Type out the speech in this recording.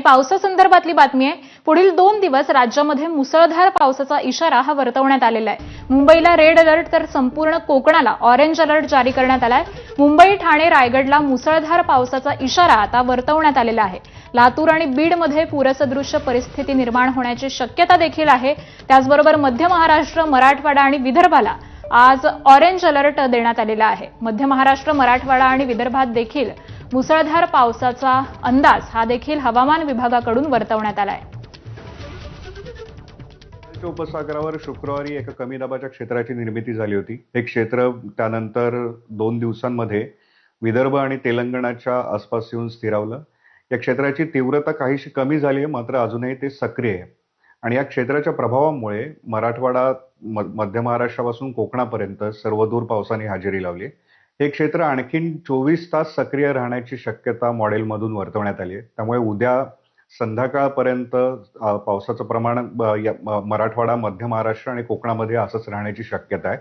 आणि पावसासंदर्भातली बातमी आहे पुढील दोन दिवस राज्यामध्ये मुसळधार पावसाचा इशारा हा वर्तवण्यात आलेला आहे. मुंबईला रेड अलर्ट तर संपूर्ण कोकणाला ऑरेंज अलर्ट जारी करण्यात आलाय. मुंबई ठाणे रायगडला मुसळधार पावसाचा इशारा आता वर्तवण्यात आलेला आहे. लातूर आणि बीडमध्ये पूरसदृश्य परिस्थिती निर्माण होण्याची शक्यता देखील आहे. त्याचबरोबर मध्य महाराष्ट्र मराठवाडा आणि विदर्भाला आज ऑरेंज अलर्ट देण्यात आलेला आहे. मध्य महाराष्ट्र मराठवाडा आणि विदर्भात देखील मुसळधार पावसाचा अंदाज हा देखील हवामान विभागाकडून वर्तवण्यात आला आहे उपसागरावर शुक्रवारी एका कमी दाबाच्या क्षेत्राची निर्मिती झाली होती. हे क्षेत्र त्यानंतर दोन दिवसांमध्ये विदर्भ आणि तेलंगणाच्या आसपास येऊन स्थिरावलं. या क्षेत्राची तीव्रता काहीशी कमी झाली आहे मात्र अजूनही ते सक्रिय आहे. आणि या क्षेत्राच्या प्रभावामुळे मराठवाडा मध्य महाराष्ट्रापासून कोकणापर्यंत सर्वदूर पावसाने हजेरी लावली आहे. हे क्षेत्र आणखीन चोवीस तास सक्रिय राहण्याची शक्यता मॉडेलमधून वर्तवण्यात आली आहे. त्यामुळे उद्या संध्याकाळपर्यंत पावसाचं प्रमाण मराठवाडा मध्य महाराष्ट्र आणि कोकणामध्ये असंच राहण्याची शक्यता आहे.